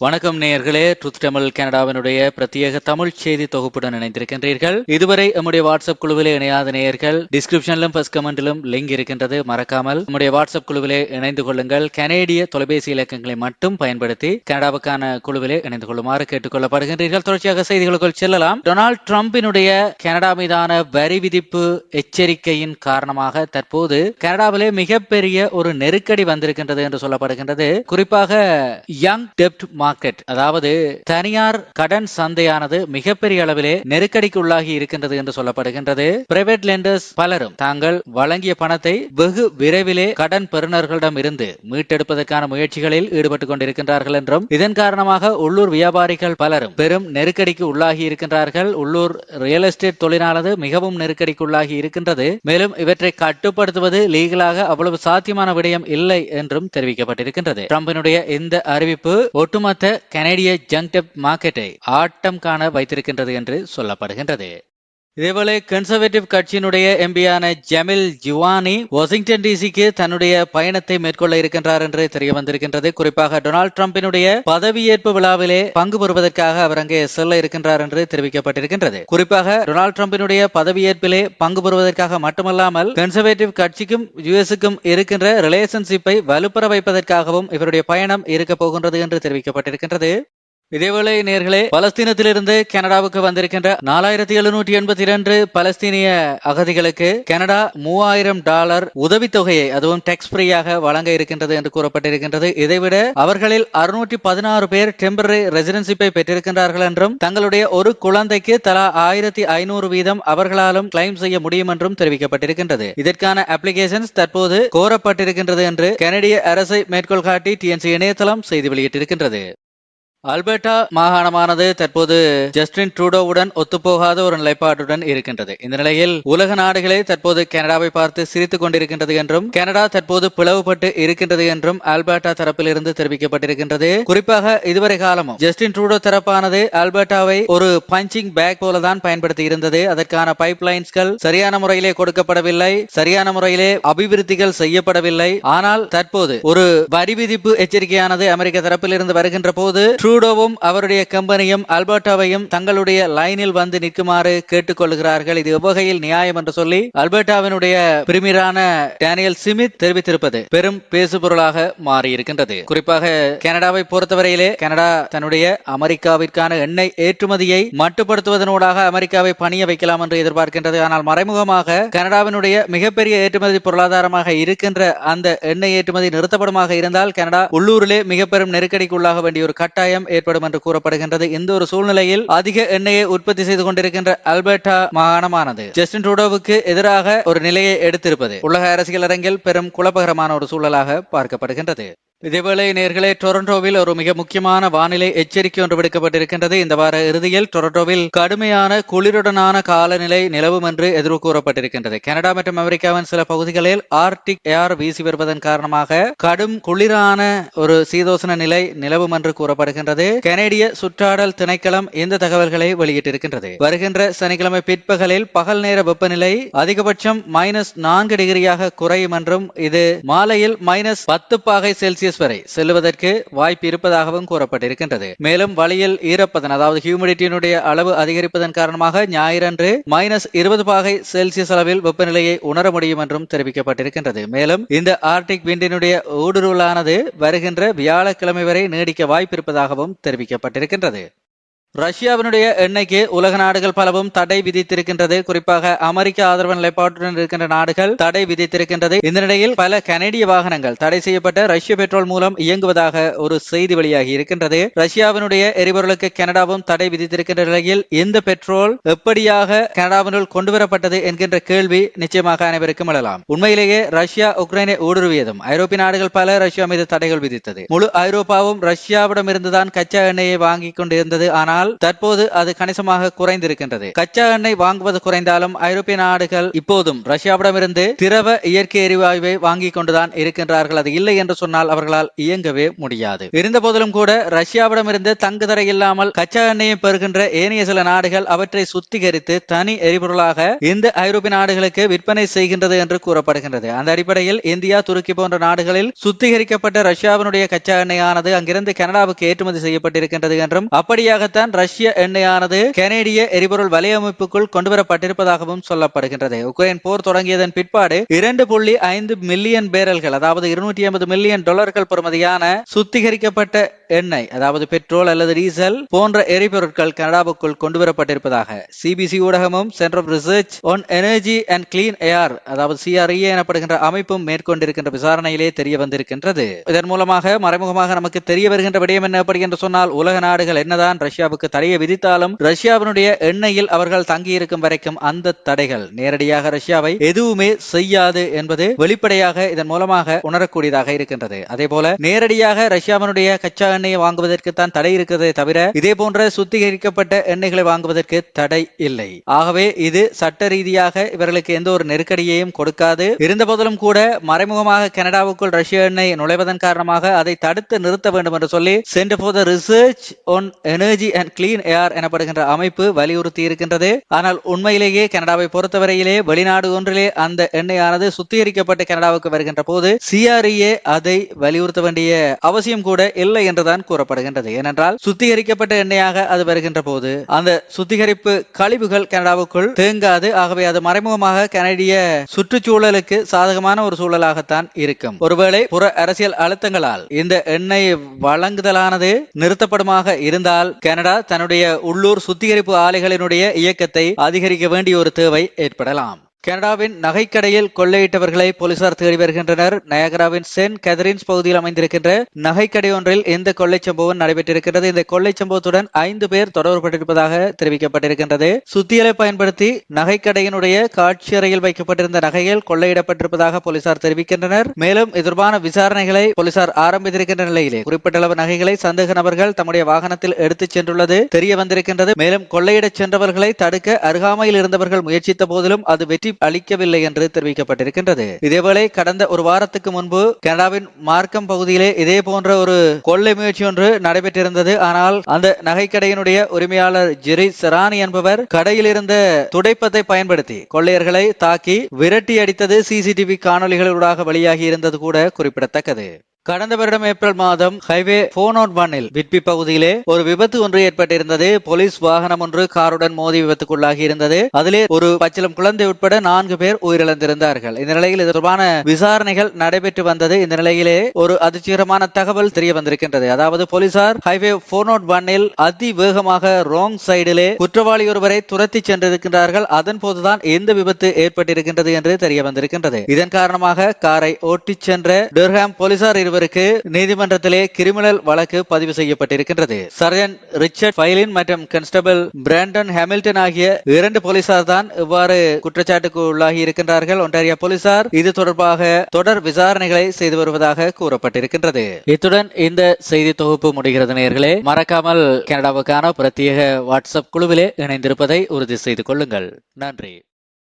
வணக்கம் நேயர்களே. ட்ருத் தமிழ் கனடாவினுடைய பிரத்யேக தமிழ் செய்தி தொகுப்புடன் இணைந்திருக்கின்றீர்கள். இதுவரை நம்முடைய வாட்ஸ்அப் குழுவிலே இணையாத நேயர்கள் டிஸ்கிரிப்ஷனிலும் ஃபர்ஸ்ட் கமெண்டிலும் லிங்க் இருக்கின்றது. மறக்காமல் நம்முடைய வாட்ஸ்அப் குழுவிலே இணைந்து கொள்ளுங்கள். கனேடிய தொலைபேசி இலக்கங்களை மட்டும் பயன்படுத்தி கனடாவுக்கான குழுவிலே இணைந்து கொள்ளுமாறு கேட்டுக்கொள்ளப்படுகின்றீர்கள். தொடர்ச்சியாக செய்திகளுக்குள் செல்லலாம். டொனால்ட் டிரம்பினுடைய கனடா மீதான வரி விதிப்பு எச்சரிக்கையின் காரணமாக தற்போது கனடாவிலே மிகப்பெரிய ஒரு நெருக்கடி வந்திருக்கின்றது என்று சொல்லப்படுகின்றது. குறிப்பாக யங் டெப்ட் மார்க்கெட் அதாவது தனியார் கடன் சந்தையானது மிகப்பெரிய அளவிலே நெருக்கடிக்கு உள்ளாகி இருக்கின்றது என்று சொல்லப்படுகின்றது. பிரைவேட் லெண்டர்ஸ் பலரும் தாங்கள் வழங்கிய பணத்தை வெகு விரைவிலே கடன் பெறுநர்களிடம் இருந்து மீட்டெடுப்பதற்கான முயற்சிகளில் ஈடுபட்டுக் கொண்டிருக்கின்றார்கள் என்றும் இதன் காரணமாக உள்ளூர் வியாபாரிகள் பலரும் பெரும் நெருக்கடிக்கு உள்ளாகி இருக்கின்றார்கள். உள்ளூர் ரியல் எஸ்டேட் தொழிலானது மிகவும் நெருக்கடிக்கு உள்ளாகி இருக்கின்றது. மேலும் இவற்றை கட்டுப்படுத்துவது லீகலாக அவ்வளவு சாத்தியமான விடயம் இல்லை என்றும் தெரிவிக்கப்பட்டிருக்கின்றது. ட்ரம்பினுடைய இந்த அறிவிப்பு ஒட்டுமொத்த கனேடிய ஜங்டெப் மார்க்கெட்டை ஆட்டம் காண வைத்திருக்கின்றது என்று சொல்லப்படுகின்றது. இதேபோல கன்சர்வேட்டிவ் கட்சியினுடைய எம்பியான ஜமில் ஜிவானி வாஷிங்டன் டிசிக்கு தன்னுடைய பயணத்தை மேற்கொள்ள இருக்கின்றார் என்று தெரிய வந்திருக்கின்றது குறிப்பாக டொனால்ட் டிரம்பினுடைய பதவியேற்பு விழாவிலே பங்கு பெறுவதற்காக அவர் அங்கே செல்ல இருக்கின்றார் என்று தெரிவிக்கப்பட்டிருக்கின்றது. குறிப்பாக டொனால்ட் டிரம்பினுடைய பதவியேற்பிலே பங்கு பெறுவதற்காக மட்டுமல்லாமல் கன்சர்வேட்டிவ் கட்சிக்கும் யுஎஸுக்கும் இருக்கின்ற ரிலேஷன்ஷிப்பை வலுப்பெற வைப்பதற்காகவும் இவருடைய பயணம் இருக்க போகின்றது என்று தெரிவிக்கப்பட்டிருக்கின்றது. இதேவேளை நேர்களே பலஸ்தீனத்திலிருந்து கனடாவுக்கு வந்திருக்கின்ற நாலாயிரத்தி எழுநூற்றி எண்பத்தி இரண்டு பலஸ்தீனிய அகதிகளுக்கு கனடா மூவாயிரம் டாலர் உதவித்தொகையை அதுவும் டெக்ஸ் ஃப்ரீயாக வழங்க இருக்கின்றது என்று கூறப்பட்டிருக்கின்றது. இதைவிட அவர்களில் அறுநூற்றி பதினாறு பேர் டெம்பரரி ரெசிடென்சிப்பை பெற்றிருக்கின்றார்கள் என்றும் தங்களுடைய ஒரு குழந்தைக்கு தலா ஆயிரத்தி ஐநூறு வீதம் அவர்களாலும் கிளைம் செய்ய முடியும் என்றும் தெரிவிக்கப்பட்டிருக்கின்றது. இதற்கான அப்ளிகேஷன்ஸ் தற்போது கோரப்பட்டிருக்கின்றது என்று கனடிய அரசை மேற்கோள் காட்டி டிஎன்சி இணையதளம் செய்தி வெளியிட்டிருக்கின்றது. அல்பர்டா மாகாணமானது தற்போது ஜஸ்டின் ட்ரூடோவுடன் ஒத்துப்போகாத ஒரு நிலைப்பாட்டுடன் இருக்கின்றது. இந்த நிலையில் உலக நாடுகளே தற்போது கனடாவை பார்த்து சிரித்துக் கொண்டிருக்கின்றது என்றும் கனடா தற்போது பிளவுபட்டு இருக்கின்றது என்றும் அல்பர்டா தரப்பிலிருந்து தெரிவிக்கப்பட்டிருக்கின்றது. குறிப்பாக இதுவரை காலமும் ஜஸ்டின் ட்ரூடோ தரப்பானது அல்பர்டாவை ஒரு பஞ்சிங் பேக் போலதான் பயன்படுத்தி இருந்தது. அதற்கான பைப் லைன்ஸ்கள் சரியான முறையிலே கொடுக்கப்படவில்லை சரியான முறையிலே அபிவிருத்திகள் செய்யப்படவில்லை. ஆனால் தற்போது ஒரு வரி விதிப்பு எச்சரிக்கையானது அமெரிக்க தரப்பிலிருந்து வருகின்ற போது ட்ரூடோவும் அவருடைய கம்பெனியும் அல்பர்டாவையும் தங்களுடைய லைனில் வந்து நிற்குமாறு கேட்டுக்கொள்கிறார்கள். இது உபகையில் நியாயம் என்று சொல்லி அல்பர்டாவினுடைய பிரிமியரான டேனியல் சிமித் தெரிவித்திருப்பது பெரும் பேசுபொருளாக மாறி இருக்கின்றது குறிப்பாக கனடாவை பொறுத்தவரையிலே கனடா தன்னுடைய அமெரிக்காவிற்கான எண்ணெய் ஏற்றுமதியை மட்டுப்படுத்துவதனூடாக அமெரிக்காவை பணிய வைக்கலாம் என்று எதிர்பார்க்கின்றது. ஆனால் மறைமுகமாக கனடாவினுடைய மிகப்பெரிய ஏற்றுமதி பொருளாதாரமாக இருக்கின்ற அந்த எண்ணெய் ஏற்றுமதி நிறுத்தப்படுமாக இருந்தால் கனடா உள்ளூரிலே மிக பெரும் நெருக்கடிக்கு உள்ளாக வேண்டிய ஒரு கட்டாயம் ஏற்படும் என்று கூறப்படுகின்றது. இந்த ஒரு சூழ்நிலையில் அதிக எண்ணெயை உற்பத்தி செய்து கொண்டிருக்கின்ற அல்பர்டா மாகாணமானது ஜஸ்டின் ட்ரூடோவுக்கு எதிராக ஒரு நிலையை எடுத்திருப்பது. உலக அரசியல் அரங்கில் பெரும் குழப்பகரமான ஒரு சூழலாக பார்க்கப்படுகின்றது. இதேவேளை நேர்களே டொரண்டோவில் ஒரு மிக முக்கியமான வானிலை எச்சரிக்கை ஒன்று விடுக்கப்பட்டிருக்கின்றது. இந்த வார இறுதியில் டொரண்டோவில் கடுமையான குளிருடனான காலநிலை நிலவும் என்று எதிர்வு கூறப்பட்டிருக்கின்றது கனடா மற்றும் அமெரிக்காவின் சில பகுதிகளில் ஆர்டிக் ஏர் வீசி வருவதன் காரணமாக கடும் குளிரான ஒரு சீதோசன நிலை நிலவும் என்று கூறப்படுகின்றது. கனேடிய சுற்றாடல் திணைக்களம் இந்த தகவல்களை வெளியிட்டிருக்கின்றது. வருகின்ற சனிக்கிழமை பிற்பகலில் பகல் நேர வெப்பநிலை அதிகபட்சம் மைனஸ் நான்கு டிகிரியாக குறையும் என்றும் இது மாலையில் மைனஸ் பத்து பாகை செல்சியஸ் செல்சியஸ் வரை செல்லுவதற்கு வாய்ப்பு இருப்பதாகவும் கூறப்பட்டிருக்கின்றது. மேலும் வழியில் ஈரப்பதன் அதாவது ஹியூமிடிட்டியினுடைய அளவு அதிகரிப்பதன் காரணமாக ஞாயிறன்று மைனஸ் இருபது பாகை செல்சியஸ் அளவில் வெப்பநிலையை உணர முடியும் என்றும் தெரிவிக்கப்பட்டிருக்கின்றது. மேலும் இந்த ஆர்டிக் விண்டினுடைய ஊடுருவலானது வருகின்ற வியாழக்கிழமை வரை நீடிக்க வாய்ப்பு இருப்பதாகவும் தெரிவிக்கப்பட்டிருக்கின்றது. ரஷ்யாவினுடைய எண்ணெய்க்கு உலக நாடுகள் பலவும் தடை விதித்திருக்கின்றது. குறிப்பாக அமெரிக்க ஆதரவு நிலைப்பாட்டுடன் இருக்கின்ற நாடுகள் தடை விதித்திருக்கின்றது. இந்த நிலையில் பல கனடிய வாகனங்கள் தடை செய்யப்பட்ட ரஷ்ய பெட்ரோல் மூலம் இயங்குவதாக ஒரு செய்தி வெளியாகி இருக்கின்றது. ரஷ்யாவினுடைய எரிபொருளுக்கு கனடாவும் தடை விதித்திருக்கின்ற நிலையில் இந்த பெட்ரோல் எப்படியாக கனடாவினுள் கொண்டுவரப்பட்டது என்கின்ற கேள்வி நிச்சயமாக அனைவருக்கும் எழலாம். உண்மையிலேயே ரஷ்யா உக்ரைனை ஊடுருவியதும் ஐரோப்பிய நாடுகள் பல ரஷ்யா மீது தடைகள் விதித்தது. முழு ஐரோப்பாவும் ரஷ்யாவிடம் இருந்துதான் கச்சா எண்ணெயை வாங்கிக் கொண்டிருந்தது. ஆனால் ஆனால் தற்போது அது கணிசமாக குறைந்திருக்கின்றது. கச்சா எண்ணெய் வாங்குவது குறைந்தாலும் ஐரோப்பிய நாடுகள் இப்போதும் ரஷ்யாவிடமிருந்து திரவ இயற்கை எரிவாயுவை வாங்கிக் கொண்டுதான் இருக்கின்றார்கள். அது இல்லை என்று சொன்னால் அவர்களால் இயங்கவே முடியாது. இருந்த போதிலும் கூட ரஷ்யாவிடமிருந்து தங்குதடை இல்லாமல் கச்சா எண்ணெயை பெறுகின்ற ஏனைய சில நாடுகள் அவற்றை சுத்திகரித்து தனி எரிபொருளாக இந்த ஐரோப்பிய நாடுகளுக்கு விற்பனை செய்கின்றது என்று கூறப்படுகின்றது. அந்த அடிப்படையில் இந்தியா துருக்கி போன்ற நாடுகளில் சுத்திகரிக்கப்பட்ட ரஷ்யாவினுடைய கச்சா எண்ணெயானது அங்கிருந்து கனடாவுக்கு ஏற்றுமதி செய்யப்பட்டிருக்கின்றது என்றும் அப்படியாகத்தான் தான் ரஷ்ய எண்ணெயானது கனேடிய எரிபொருள் வலையமைப்புக்குள் கொண்டுவரப்பட்டிருப்பதாகவும் சொல்லப்படுகின்றது. உக்ரைன் போர் தொடங்கியதன் பிற்பாடு இரண்டு புள்ளி ஐந்து மில்லியன் பேரல்கள் அதாவது இருநூற்றி ஐம்பது மில்லியன் டாலர்கள் பொறுமதியான சுத்திகரிக்கப்பட்ட எண்ணெய் அதாவது பெட்ரோல் அல்லது டீசல் போன்ற எரிபொருட்கள் கனடாவுக்குள் கொண்டுவரப்பட்டிருப்பதாக. சிபிசி ஊடகமும் centre of research on energy and clean air அதாவது சிஆர்இஏ எனப்படுகின்ற அமைப்பும் மேற்கொண்டிருக்கின்ற விசாரணையிலே தெரிய வந்திருக்கின்றது. இதன் மூலமாக மறைமுகமாக நமக்கு தெரிய வருகின்ற விடயம் என்ன அப்படி என்று சொன்னால் உலக நாடுகள் என்னதான் ரஷ்யாவுக்கு தடையை விதித்தாலும் ரஷ்யாவினுடைய எண்ணெயில் அவர்கள் தங்கியிருக்கும் வரைக்கும் அந்த தடைகள் நேரடியாக ரஷ்யாவை எதுவுமே செய்யாது என்பது வெளிப்படையாக இதன் மூலமாக உணரக்கூடியதாக இருக்கின்றது. அதே போல நேரடியாக ரஷ்யாவினுடைய கச்சா எண்ணெயை வாங்குவதற்கு தான் தடை இருக்கிறதே தவிர இதே போன்ற சுத்திகரிக்கப்பட்ட எண்ணெய்களை வாங்குவதற்கு தடை இல்லை. ஆகவே இது சட்ட ரீதியாக இவர்களுக்கு எந்த ஒரு நெருக்கடியையும் கொடுக்காது. இருந்த போதிலும் கூட மறைமுகமாக கனடாவுக்குள் ரஷ்ய எண்ணெய் நுழைவதன் காரணமாக அதை தடுத்து நிறுத்த வேண்டும் என்று சொல்லி centre for research on energy and and clean air எனப்படுகின்ற அமைப்பு வலியுறுத்தி இருக்கின்றது ஆனால் உண்மையிலேயே கனடாவை பொறுத்தவரையிலே வெளிநாடு ஒன்றிலே அந்த எண்ணெயானது சுத்திகரிக்கப்பட்டு கனடாவுக்கு வருகின்ற போது சிஆர்இஏ அதை வலியுறுத்த வேண்டிய அவசியம் கூட இல்லை என்றுதான் கூறப்படுகின்றது. ஏனென்றால் சுத்திகரிக்கப்பட்ட எண்ணெயாக அது வருகின்ற போது அந்த சுத்திகரிப்பு கழிவுகள் கனடாவுக்குள் தேங்காது. ஆகவே அது மறைமுகமாக கனடிய சுற்றுச்சூழலுக்கு சாதகமான ஒரு சூழலாகத்தான் இருக்கும். ஒருவேளை புற அரசியல் அழுத்தங்களால் இந்த எண்ணெய் வழங்குதலானது நிறுத்தப்படுமாக இருந்தால் கனடா தன்னுடைய உள்ளூர் சுத்திகரிப்பு ஆலைகளினுடைய இயக்கத்தை அதிகரிக்க வேண்டிய ஒரு தேவை ஏற்படலாம். கனடாவின் நகைக்கடையில் கொள்ளையிட்டவர்களை போலீசார் தேடி வருகின்றனர். நயகராவின் சென்ட் கேதரின்ஸ் பகுதியில் அமைந்திருக்கின்ற நகைக்கடை ஒன்றில் இந்த கொள்ளை சம்பவம் நடைபெற்றிருக்கிறது இந்த கொள்ளை சம்பவத்துடன் ஐந்து பேர் தொடர்புபட்டிருப்பதாக தெரிவிக்கப்பட்டிருக்கின்றது. சுத்தியலை பயன்படுத்தி நகைக்கடையினுடைய காட்சியறையில் வைக்கப்பட்டிருந்த நகைகள் கொள்ளையிடப்பட்டிருப்பதாக போலீசார் தெரிவிக்கின்றனர். மேலும் இதற்கான விசாரணைகளை போலீசார் ஆரம்பித்திருக்கின்ற நிலையிலே குறிப்பிட்ட அளவு நகைகளை சந்தேக நபர்கள் தம்முடைய வாகனத்தில் எடுத்துச் சென்றுள்ளது தெரிய வந்திருக்கின்றது. மேலும் கொள்ளையிடச் சென்றவர்களை தடுக்க அருகாமையில் இருந்தவர்கள் முயற்சித்த போதிலும் அது வெற்றி அளிக்கவில்லை என்று தெரிவிக்கப்பட்டிருக்கின்றது. இதேவேளை கடந்த ஒரு வாரத்துக்கு முன்பு கனடாவின் மார்க்கம் பகுதியிலே இதே போன்ற ஒரு கொள்ளை முயற்சி ஒன்று நடைபெற்றிருந்தது. ஆனால் அந்த நகைக்கடையினுடைய உரிமையாளர் ஜெரி செரானி என்பவர் கடையில் இருந்த துடைப்பத்தை பயன்படுத்தி கொள்ளையர்களை தாக்கி விரட்டி அடித்தது சிசிடிவி காணொலிகளூடாக வெளியாகி இருந்தது கூட குறிப்பிடத்தக்கது. கடந்த வருடம் ஏப்ரல் மாதம் ஹைவே போன் ஒன் ஒன்னில் விட்பி பகுதியிலே ஒரு விபத்து ஒன்று ஏற்பட்டிருந்தது. போலீஸ் வாகனம் ஒன்று காருடன் மோதி விபத்துக்குள்ளாகி இருந்தது. அதிலே ஒரு பச்சிலம் குழந்தை உட்பட நான்கு பேர் உயிரிழந்திருந்தார்கள். இந்த நிலையில் இது தொடர்பான விசாரணைகள் நடைபெற்று வந்தது. இந்த நிலையிலே ஒரு அதிர்ச்சிகரமான தகவல் தெரிய வந்திருக்கின்றது. அதாவது போலீசார் ஹைவே போன் ஒன் ஒன்னில் அதிவேகமாக ராங் சைடிலே குற்றவாளி ஒருவரை துரத்தி சென்றிருக்கின்றார்கள். அதன் போதுதான் இந்த விபத்து ஏற்பட்டிருக்கின்றது என்று தெரிய வந்திருக்கின்றது. இதன் காரணமாக காரை ஓட்டிச் சென்ற டெர்ஹாம் போலீசார் இருவருக்கு நீதிமன்றத்திலே கிரிமினல் வழக்கு பதிவு செய்யப்பட்டிருக்கின்றது. சர்ஜன் ரிச்சர்ட் ஃபைலின் மற்றும் கான்ஸ்டபிள் பிராண்டன் ஹாமில்டன் ஆகிய இரண்டு போலீசார் தான் இவ்வாறு குற்றச்சாட்டுக்கு உள்ளாகி இருக்கின்றார்கள். ஒன்டாரியா போலீசார் இது தொடர்பாக தொடர் விசாரணைகளை செய்து வருவதாக கூறப்பட்டிருக்கின்றது. இத்துடன் இந்த செய்தி தொகுப்பு முடிகிறது நேர்களே. மறக்காமல் கனடாவுக்கான பிரத்யேக வாட்ஸ்அப் குழுவிலே இணைந்திருப்பதை உறுதி செய்து கொள்ளுங்கள். நன்றி.